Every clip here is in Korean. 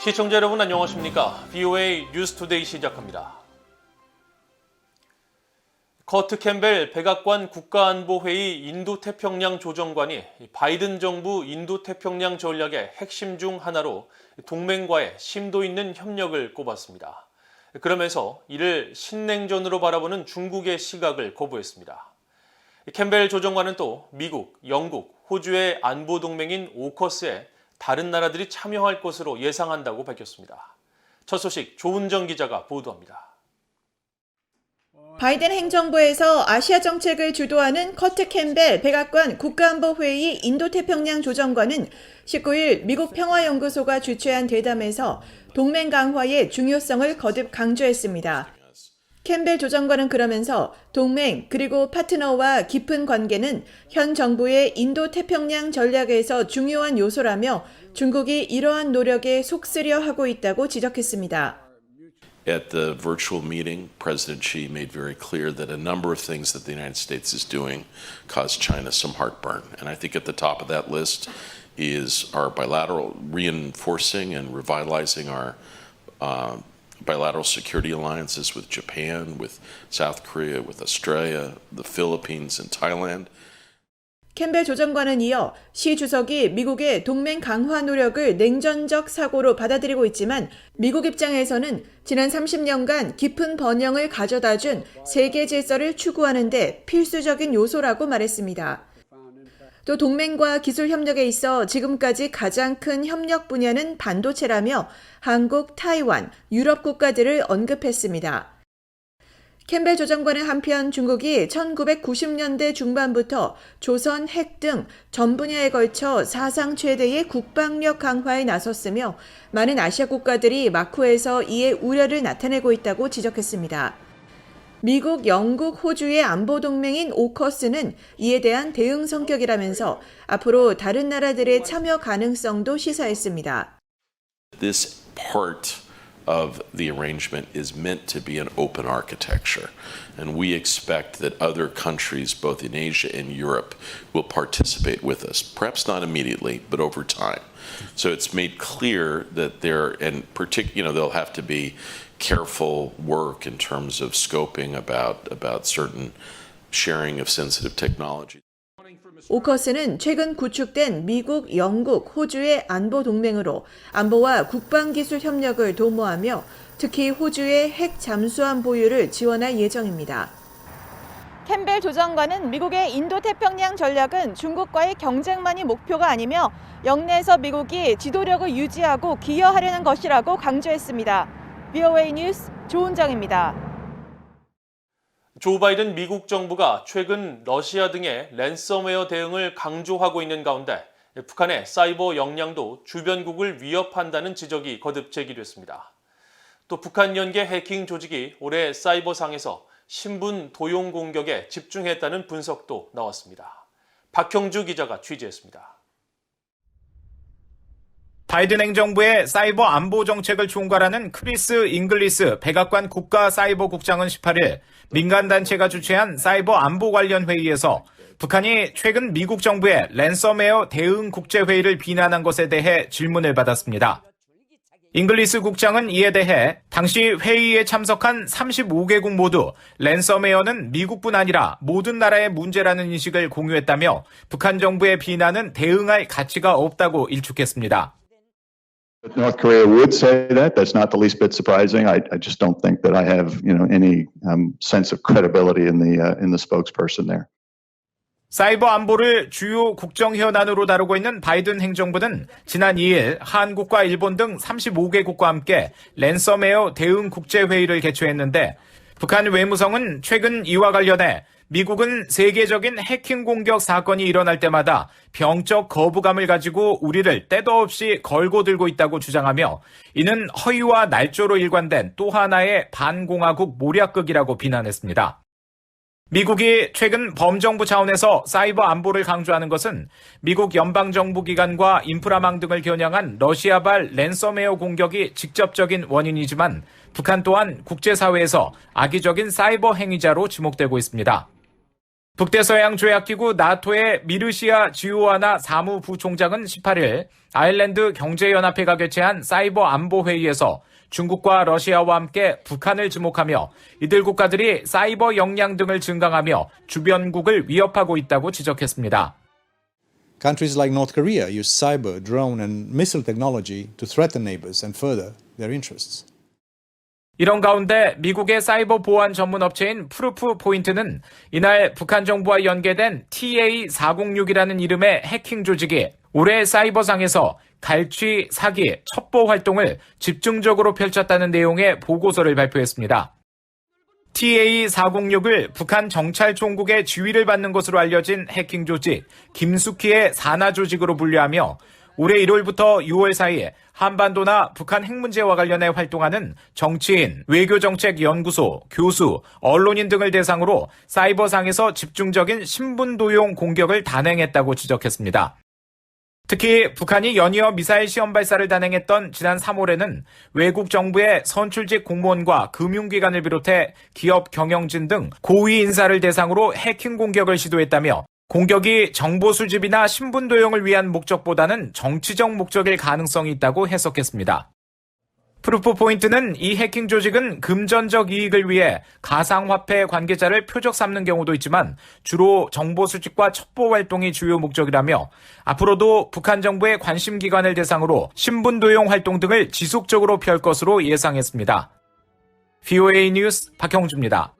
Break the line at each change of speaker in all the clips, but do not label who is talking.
시청자 여러분 안녕하십니까? BOA 뉴스투데이 시작합니다. 커트 캠벨 백악관 국가안보회의 인도태평양 조정관이 바이든 정부 인도태평양 전략의 핵심 중 하나로 동맹과의 심도 있는 협력을 꼽았습니다. 그러면서 이를 신냉전으로 바라보는 중국의 시각을 거부했습니다. 캠벨 조정관은 또 미국, 영국, 호주의 안보 동맹인 오커스에 다른 나라들이 참여할 것으로 예상한다고 밝혔습니다. 첫 소식 조은정 기자가 보도합니다.
바이든 행정부에서 아시아 정책을 주도하는 커트 캠벨 백악관 국가안보회의 인도태평양 조정관은 19일 미국 평화연구소가 주최한 대담에서 동맹 강화의 중요성을 거듭 강조했습니다. 캠벨 조정관은 그러면서 동맹 그리고 파트너와 깊은 관계는 현 정부의 인도 태평양 전략에서 중요한 요소라며 중국이 이러한 노력에 속쓰려 하고 있다고 지적했습니다.
At the virtual meeting, President Xi made very clear that a number of things that the United States is doing cause China some heartburn. And I think at the top of that list is our bilateral reinforcing and revitalizing our uh, bilateral security alliances with Japan, with South Korea, with Australia, the Philippines, and Thailand.
캠벨 조정관은 이어 시 주석이 미국의 동맹 강화 노력을 냉전적 사고로 받아들이고 있지만 미국 입장에서는 지난 30년간 깊은 번영을 가져다 준 세계 질서를 추구하는 데 필수적인 요소라고 말했습니다. 또 동맹과 기술 협력에 있어 지금까지 가장 큰 협력 분야는 반도체라며 한국, 타이완, 유럽 국가들을 언급했습니다. 캠벨 조정관은 한편 중국이 1990년대 중반부터 조선, 핵 등 전 분야에 걸쳐 사상 최대의 국방력 강화에 나섰으며 많은 아시아 국가들이 마쿠에서 이에 우려를 나타내고 있다고 지적했습니다. 미국, 영국, 호주의 안보 동맹인 오커스는 이에 대한 대응 성격이라면서 앞으로 다른 나라들의 참여 가능성도 시사했습니다.
This part of the arrangement is meant to be an open architecture. And we expect that other countries, both in Asia and Europe, will participate with us. Perhaps not immediately, but over time. So it's made clear that there, and partic- you know, there'll have to be careful work in terms of scoping about about certain sharing of sensitive technology.
오커스는 최근 구축된 미국, 영국, 호주의 안보 동맹으로 안보와 국방기술 협력을 도모하며 특히 호주의 핵 잠수함 보유를 지원할 예정입니다. 캠벨 조정관은 미국의 인도태평양 전략은 중국과의 경쟁만이 목표가 아니며 영내에서 미국이 지도력을 유지하고 기여하려는 것이라고 강조했습니다. BOA 뉴스 조은정입니다.
조 바이든 미국 정부가 최근 러시아 등의 랜섬웨어 대응을 강조하고 있는 가운데 북한의 사이버 역량도 주변국을 위협한다는 지적이 거듭 제기됐습니다. 또 북한 연계 해킹 조직이 올해 사이버상에서 신분 도용 공격에 집중했다는 분석도 나왔습니다. 박형주 기자가 취재했습니다.
바이든 행정부의 사이버 안보 정책을 총괄하는 크리스 잉글리스 백악관 국가 사이버 국장은 18일 민간단체가 주최한 사이버 안보 관련 회의에서 북한이 최근 미국 정부의 랜섬웨어 대응 국제회의를 비난한 것에 대해 질문을 받았습니다. 잉글리스 국장은 이에 대해 당시 회의에 참석한 35개국 모두 랜섬웨어는 미국뿐 아니라 모든 나라의 문제라는 인식을 공유했다며 북한 정부의 비난은 대응할 가치가 없다고 일축했습니다.
North Korea would say that. That's not the least bit surprising. I, I just don't think that I have, you know, any um, sense of credibility in the uh, in the spokesperson there.
사이버 안보를 주요 국정 현안으로 다루고 있는 바이든 행정부는 지난 2일 한국과 일본 등 35개국과 함께 랜섬웨어 대응 국제회의를 개최했는데 북한 외무성은 최근 이와 관련해 미국은 세계적인 해킹 공격 사건이 일어날 때마다 병적 거부감을 가지고 우리를 때도 없이 걸고 들고 있다고 주장하며 이는 허위와 날조로 일관된 또 하나의 반공화국 모략극이라고 비난했습니다. 미국이 최근 범정부 차원에서 사이버 안보를 강조하는 것은 미국 연방정부 기관과 인프라망 등을 겨냥한 러시아발 랜섬웨어 공격이 직접적인 원인이지만 북한 또한 국제사회에서 악의적인 사이버 행위자로 지목되고 있습니다. 북대서양조약기구 나토의 미르시아 지오아나 사무부총장은 18일 아일랜드 경제연합회가 개최한 사이버 안보 회의에서 중국과 러시아와 함께 북한을 지목하며 이들 국가들이 사이버 역량 등을 증강하며 주변국을 위협하고 있다고 지적했습니다.
Countries like North Korea use cyber, drone, and missile technology to threaten neighbors and further their interests.
이런 가운데 미국의 사이버 보안 전문 업체인 프루프 포인트는 이날 북한 정부와 연계된 TA406이라는 이름의 해킹 조직이 올해 사이버상에서 갈취, 사기, 첩보 활동을 집중적으로 펼쳤다는 내용의 보고서를 발표했습니다. TA406을 북한 정찰총국의 지휘를 받는 것으로 알려진 해킹 조직 김숙희의 산하 조직으로 분류하며 올해 1월부터 6월 사이 한반도나 북한 핵 문제와 관련해 활동하는 정치인, 외교정책연구소, 교수, 언론인 등을 대상으로 사이버상에서 집중적인 신분도용 공격을 단행했다고 지적했습니다. 특히 북한이 연이어 미사일 시험 발사를 단행했던 지난 3월에는 외국 정부의 선출직 공무원과 금융기관을 비롯해 기업 경영진 등 고위 인사를 대상으로 해킹 공격을 시도했다며 공격이 정보 수집이나 신분 도용을 위한 목적보다는 정치적 목적일 가능성이 있다고 해석했습니다. 프루프 포인트는 이 해킹 조직은 금전적 이익을 위해 가상화폐 관계자를 표적 삼는 경우도 있지만 주로 정보 수집과 첩보 활동이 주요 목적이라며 앞으로도 북한 정부의 관심 기관을 대상으로 신분 도용 활동 등을 지속적으로 펼 것으로 예상했습니다. VOA 뉴스 박형주입니다.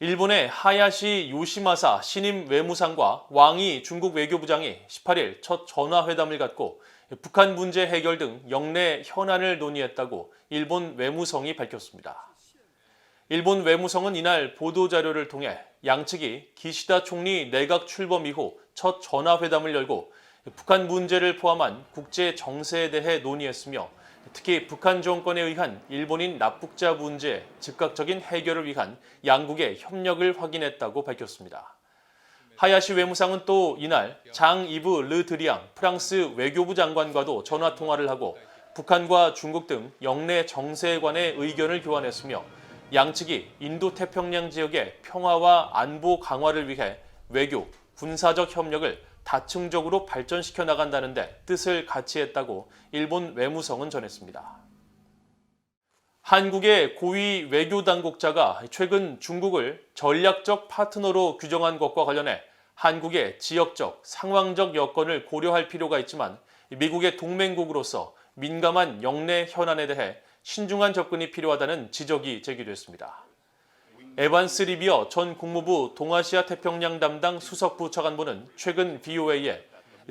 일본의 하야시 요시마사 신임 외무상과 왕이 중국 외교부장이 18일 첫 전화회담을 갖고 북한 문제 해결 등 영내 현안을 논의했다고 일본 외무성이 밝혔습니다. 일본 외무성은 이날 보도자료를 통해 양측이 기시다 총리 내각 출범 이후 첫 전화회담을 열고 북한 문제를 포함한 국제 정세에 대해 논의했으며 특히 북한 정권에 의한 일본인 납북자 문제 즉각적인 해결을 위한 양국의 협력을 확인했다고 밝혔습니다. 하야시 외무상은 또 이날 장 이브 르 드리앙 프랑스 외교부 장관과도 전화 통화를 하고 북한과 중국 등 영내 정세에 관해 의견을 교환했으며 양측이 인도 태평양 지역의 평화와 안보 강화를 위해 외교, 군사적 협력을 다층적으로 발전시켜 나간다는데 뜻을 같이 했다고 일본 외무성은 전했습니다. 한국의 고위 외교 당국자가 최근 중국을 전략적 파트너로 규정한 것과 관련해 한국의 지역적, 상황적 여건을 고려할 필요가 있지만 미국의 동맹국으로서 민감한 영내 현안에 대해 신중한 접근이 필요하다는 지적이 제기됐습니다. 에반스 리비어 전 국무부 동아시아 태평양 담당 수석부 차관보는 최근 VOA에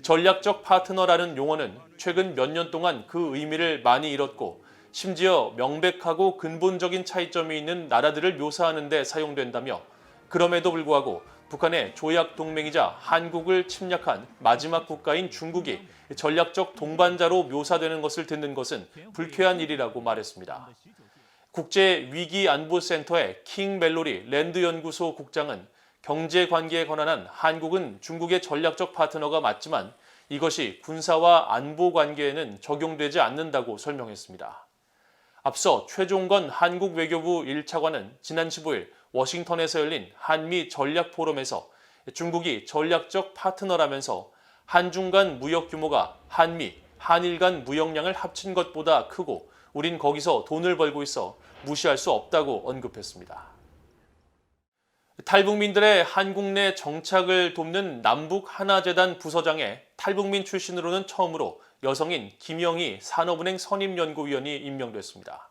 전략적 파트너라는 용어는 최근 몇 년 동안 그 의미를 많이 잃었고 심지어 명백하고 근본적인 차이점이 있는 나라들을 묘사하는 데 사용된다며 그럼에도 불구하고 북한의 조약 동맹이자 한국을 침략한 마지막 국가인 중국이 전략적 동반자로 묘사되는 것을 듣는 것은 불쾌한 일이라고 말했습니다. 국제위기안보센터의 킹 멜로리 랜드연구소 국장은 경제 관계에 관한 한국은 중국의 전략적 파트너가 맞지만 이것이 군사와 안보 관계에는 적용되지 않는다고 설명했습니다. 앞서 최종건 한국 외교부 1차관은 지난 15일 워싱턴에서 열린 한미 전략 포럼에서 중국이 전략적 파트너라면서 한중 간 무역 규모가 한미, 한일 간 무역량을 합친 것보다 크고 우린 거기서 돈을 벌고 있어 무시할 수 없다고 언급했습니다. 탈북민들의 한국 내 정착을 돕는 남북 하나재단 부서장에 탈북민 출신으로는 처음으로 여성인 김영희 산업은행 선임연구위원이 임명됐습니다.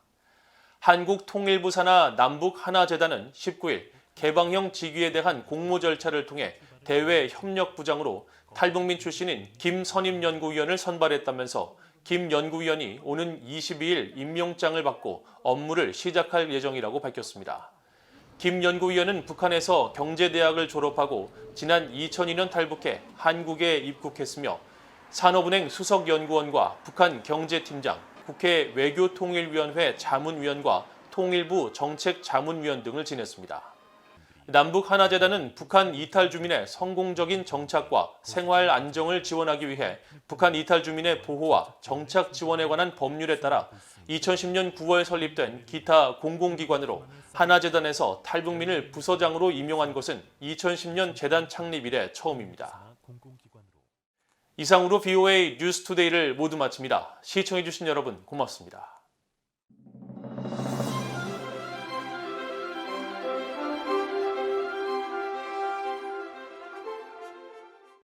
한국통일부 산하 남북하나재단은 19일 개방형 직위에 대한 공모 절차를 통해 대외 협력부장으로 탈북민 출신인 김 선임연구위원을 선발했다면서 김 연구위원이 오는 22일 임명장을 받고 업무를 시작할 예정이라고 밝혔습니다. 김 연구위원은 북한에서 경제대학을 졸업하고 지난 2002년 탈북해 한국에 입국했으며 산업은행 수석연구원과 북한 경제팀장, 국회 외교통일위원회 자문위원과 통일부 정책자문위원 등을 지냈습니다. 남북 하나재단은 북한 이탈 주민의 성공적인 정착과 생활 안정을 지원하기 위해 북한 이탈 주민의 보호와 정착 지원에 관한 법률에 따라 2010년 9월 설립된 기타 공공기관으로 하나재단에서 탈북민을 부서장으로 임용한 것은 2010년 재단 창립 이래 처음입니다. 이상으로 BOA 뉴스투데이를 모두 마칩니다. 시청해주신 여러분 고맙습니다.